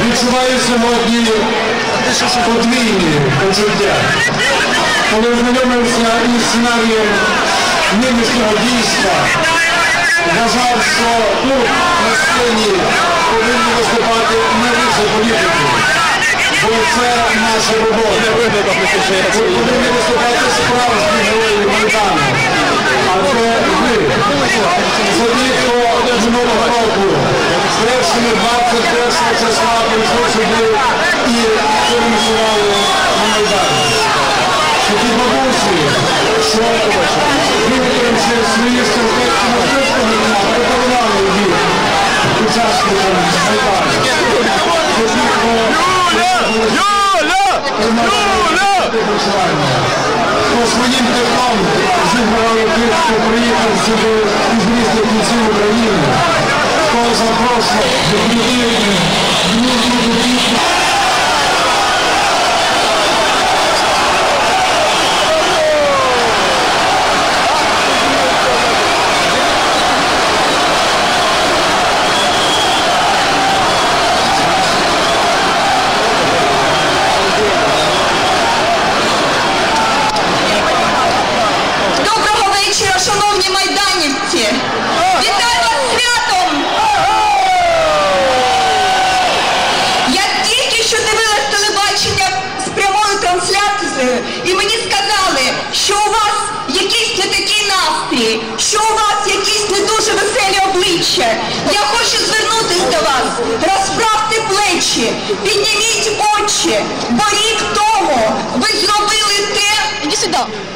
Відчуваю сьогодні подвійні почуття. Коли ознайомився із сценарієм нинішнього дійства, вважав, що тут на сцені повинні виступати не лише політики, бо це наша робота. Тут повинні виступати справжні герої Майдану. А це ви. Завітно минулого року першими 21 числа прийшли сюди і фінансували на Майдані. Такі бабусі, що виконавши свої шкарпетки на шишками, переконали їх учасникам Майдану. По своїм теплом зіграли тих, хто приїхав сюди із різних кінців України. Хто запрошував до людей, Доброго якийсь не такий настрій, що у вас якісь не дуже веселі обличчя. Я хочу звернутися до вас, розправте плечі, підніміть очі, бо рік тому ви зробили те,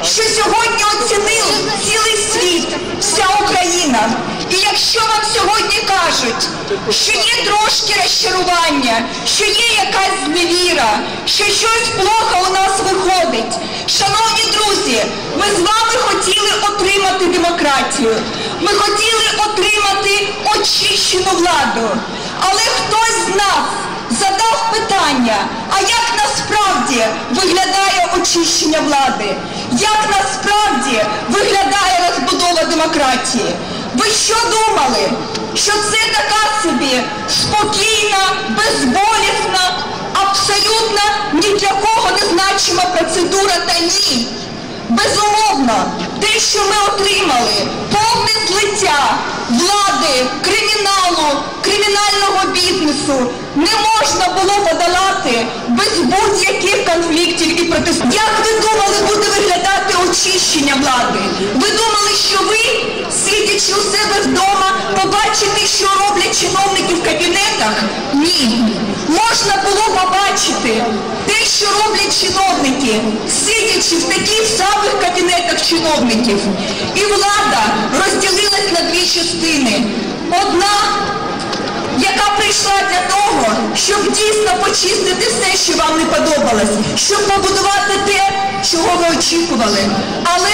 що сьогодні оцінив цілий світ, вся Україна. І якщо вам сьогодні кажуть, що є трошки розчарування, що є якась зневіра, що щось плохо у нас виходить, шановні друзі, ми з вами отримати демократію, ми хотіли отримати очищену владу. Але хтось з нас задав питання, а як насправді виглядає очищення влади? Як насправді виглядає розбудова демократії? Ви що думали? Що це така собі спокійна, безболісна, абсолютно ні для кого не значима процедура та ні? Безумовно, те, що ми отримали, повне злиття влади, криміналу, кримінального бізнесу, не можна було подолати без будь-яких конфліктів і протестів. Як ви думали, буде виглядати очищення влади? Ви думали, що ви, сидячи у себе вдома, побачите, що роблять чиновники в кабінетах? Ні. Можна було побачити те, що роблять чиновники, сидячи в кабінетах чиновників. І влада розділилась на дві частини. Одна яка прийшла для того, щоб дійсно почистити все, що вам не подобалось, щоб побудувати те, чого ви очікували. Але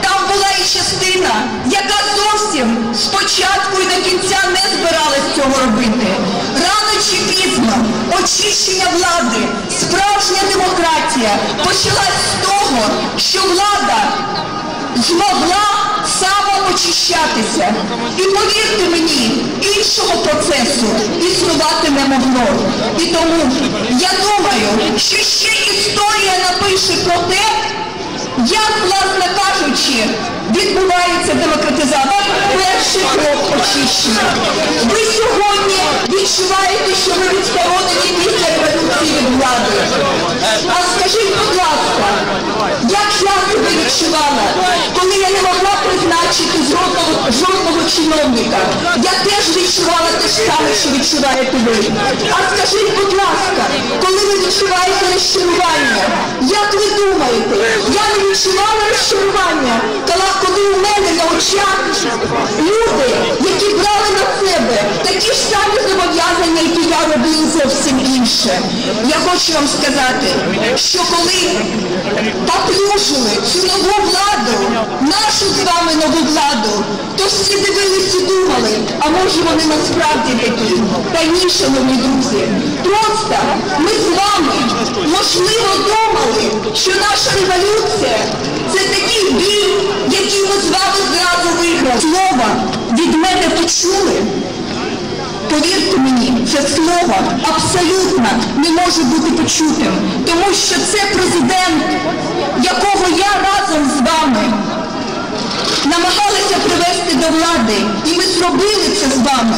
там була і частина, яка зовсім спочатку і до кінця не збиралась цього робити. Рано чи пізно очищення влади, справжня демократія почалась з того, що влада змогла самоочищатися. І повірте мені, іншого процесу існувати не могло. І тому я думаю, що ще історія напише про те, як, власне кажучи, відбувається демократизація. Перший крок очищення. Ви сьогодні відчуваєте, що ви відсторонені після революції від влади. А скажіть, будь ласка, чиновника? Я теж відчувала те ж саме, що відчуваєте ви. А скажіть, будь ласка, коли ви відчуваєте розчарування, як ви думаєте, я не відчувала розчарування, коли, у мене на очах люди, які брали на себе такі ж самі зобов'язання, які я робила зовсім інше. Я хочу вам сказати, що коли поплюжили цю нову владу, нашу з вами нову владу, то всі дивились і думали, а може вони насправді такі. Та ні, шановні друзі, просто ми з вами, можливо, думали, що наша революція це такий бій, який ми слово абсолютно не може бути почутим, тому що це президент, якого я разом з вами намагалася привести до влади, і ми зробили це з вами.